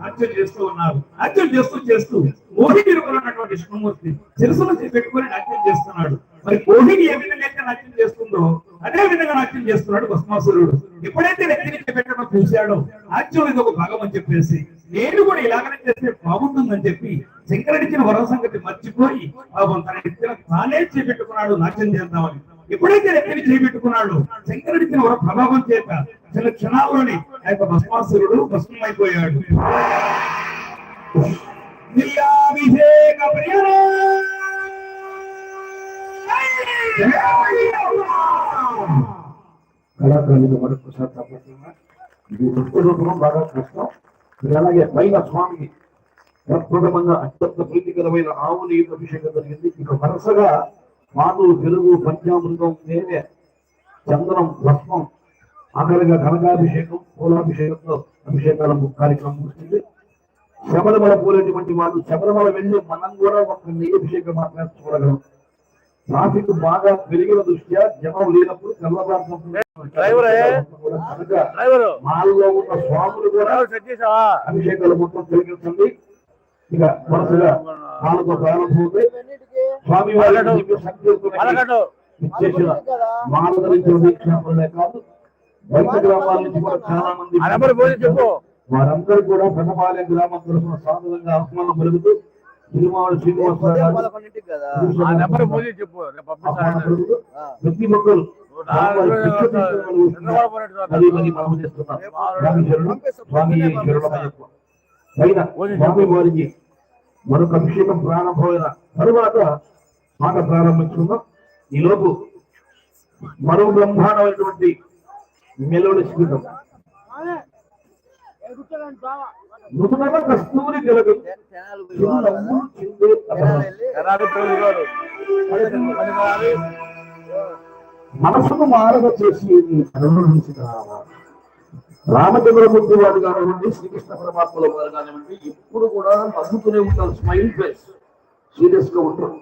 నాట్యం చేస్తూ ఉన్నారు. నాట్యం చేస్తూ చేస్తూ. మోహిని ఉన్నటువంటి విష్ణుమూర్తి శిరసులు పెట్టుకొని నాట్యం చేస్తున్నాడు. మరి మోహిని ఏ విధంగా చేస్తుందో అదే విధంగా నాట్యం చేస్తున్నాడు భస్మాసురుడు. ఎప్పుడైతే వ్యక్తిని పెట్టడం చూశాడో నాట్యం ఇది ఒక భాగం అని చెప్పేసి నేను కూడా ఇలాగనే చేస్తే బాగుంటుందని చెప్పి శంకరుడిచ్చిన వరం సంగతి మర్చిపోయి పాపం తన ఎత్తిన తానే చేపెట్టుకున్నాడు నాట్యం చేద్దామని. ఎప్పుడైతే ఎక్కడి చేపెట్టుకున్నాడు శంకరుడిచ్చిన వర ప్రభావం చేత చిన్న క్షణాల్లోనే ఆ యొక్క భస్మాసురుడు భస్మమైపోయాడు. నిల్లాభిషేక ప్రియ కళాకారులు మరొకసారి తప్పకుండా ఇది బాగా కష్టం. ఇది అలాగే పైన స్వామికి ప్రప్రథమంగా అత్యంత ప్రీతికరమైన ఆవుని అభిషేకం జరిగింది. ఇక వరుసగా పాలు పెరుగు పంచామృతం నేనే చందనం భస్మం ఆఖరిగా కనకాభిషేకం పూలాభిషేకంతో అభిషేకాల కార్యక్రమం ముగిసింది. శబరిమల పోలేటువంటి వాళ్ళు శబరిమల వెళ్ళి మనం కూడా ఒక నెయ్యి అభిషేకం మాత్రమే ట్రాఫిక్ బాగా పెరిగిన దృష్ట్యా జనం లేనప్పుడు డ్రైవరు మాల్లో ఉన్న స్వాములు కూడా అభిషేకాలు మొత్తం కలిగించండి ఇక వరుసగా పాలతో ప్రారంభమవుతాయి స్వామి వారి సంకీర్తనకి అలగడ్డు ఇచ్చేసిన దీక్షాపరులే కాదు? బయట గ్రామాల నుంచి కూడా చాలా మంది వారందరూ కూడా పెద్దపాలెం గ్రామం తరఫున సాధారణంగా ఆహ్వానం పలుకుతూ శ్రీనివాసరావు కదా? ఆ నెంబర్ చెప్పు ప్రతి ఒక్కరు స్వామి వారికి మరొక అభిషేకం ప్రారంభమైన తరువాత మాట ప్రారంభించుకుందాం. ఈ లోపు మరో బ్రహ్మాండమైనటువంటి మెలోడి స్ఫీతం మృదునవ కస్తూరి తిలకం మనసును మారగ చేసి అనుభవించిన రామచంద్రమూర్తి వారు కానివ్వండి శ్రీకృష్ణ పరమాత్మల వారు కానివ్వండి ఎప్పుడు కూడా నవ్వుతూనే ఉంటారు. స్మైల్ ఫేస్ సీరియస్గా ఉంటారు.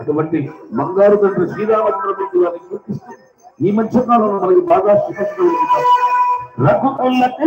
అటువంటి బంగారు తండ్రి శ్రీరామచంద్రమూర్తి వారిని గుర్తిస్తూ ఈ మధ్య కాలంలో మనకి బాగా శ్రీకృష్ణ ఉంటారు రఘుకులకు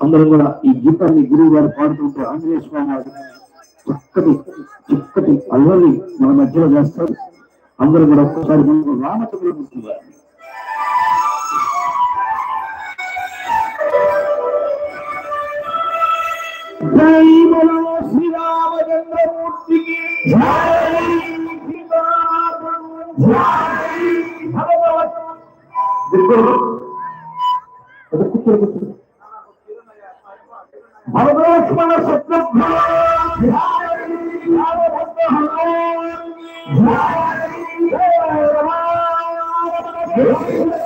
అందరూ కూడా ఈ గీతాన్ని గురువు గారు పాడుతుంటే ఆంజనేయ స్వామి వారు చక్కటి చక్కటి అల్లరి మన మధ్యలో చేస్తారు. అందరూ కూడా ఒక్కసారి రామచంద్రమూర్తి గారు. జై బలో శ్రీరామచంద్రమూర్తికి జై భగవత్ Yeah.